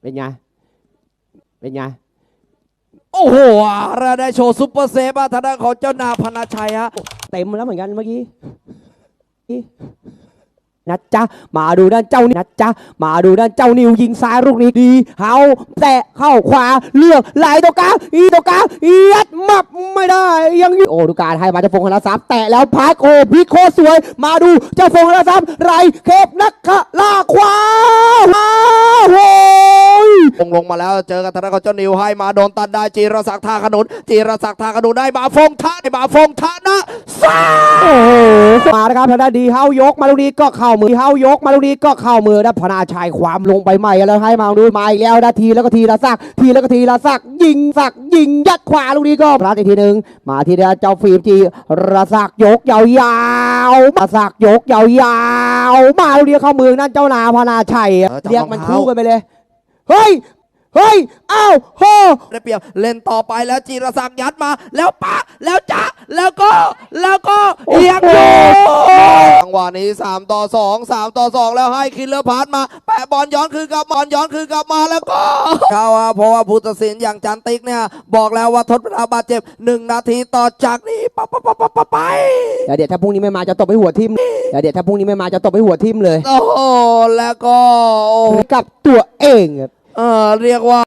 เป็นไง เป็นไง โอ้โหเราได้โชว์ซุปเปอร์เซฟอะทางด้านของเจ้านาพนาชัยฮะ เต็มแล้วเหมือนกันเมื่อกี้นะจ๊ะ มาดูด้านเจ้านี่นะจ๊ะ มาดูด้านเจ้านิวยิงซ้ายลูกนี้ดี เฮาแตะเข้าขวาเลือกไหลตัวกลางอีตัวกลางยัดมับไม่ได้ ยังโอ้ดูการให้มาเจ้าฟงคณะสามแตะแล้วพาร์คโอ้พลิกโคตรสวย มาดูเจ้าฟงคณะสามไรเคปนักขะลาขวามาโอ้ย ลงลงมาแล้วเจอกับทางด้านของเจ้านิวให้มาโดนตันได้จีรศักดิ์ท่าขนุนจีรศักดิ์ท่าขนุนได้มาฟงท่าได้มาฟงท่านะซ่าโอ้โหมาแล้วครับทางด้านดีเฮายกมาลูกนี้ก็เข้ามือดีเฮายกมาลูกนี้ก็เข้ามือนะพนาชัยความลงไปใหม่แล้วให้มาดูมาอีกแล้วนาทีแล้วก็ทีละสักทีแล้วก็ทีละสักยิงสักยิงยัดขวาลูกนี้ก็พลาดอีกทีหนึ่งมาทีเดียวเจ้าฟิล์มจีระสักยกยาวๆมาสักยกยาวๆมาลูกนี้เข้ามือนั่นเจ้านาพนาชัยเรียกมันคู่กันไปเลย เฮ้ย เฮ้ยอ้าวโหได้เปรียบเล่นต่อไปแล้วจีรศักดิ์ยัดมา แล้วปะ แล้วจ้าแล้วก็ แล้วก็เอียงอยู่จังหวะนี้ 3 ต่อ 2 3 ต่อ 2 แล้วให้คิลเลอร์พาร์ทมา แปะบอลย้อนคืนกลับบอลย้อนคืนกลับมาแล้วก็เข้าอะเพราะว่าผู้ตัดสินอย่างจันติกเนี่ย บอกแล้วว่าทดเวลาบาดเจ็บ 1 นาทีต่อจากนี้ปะปะปะปะปะไปเดี๋ยวเดี๋ยวถ้าพรุ่งนี้ไม่มาจะตบไปหัวทิ่มเดี๋ยวเดี๋ยวถ้าพรุ่งนี้ไม่มาจะตบไปหัวทิ่มเลยโอ้โหแล้วก็โอ้กับตัวเองครับ เออเรียกว่า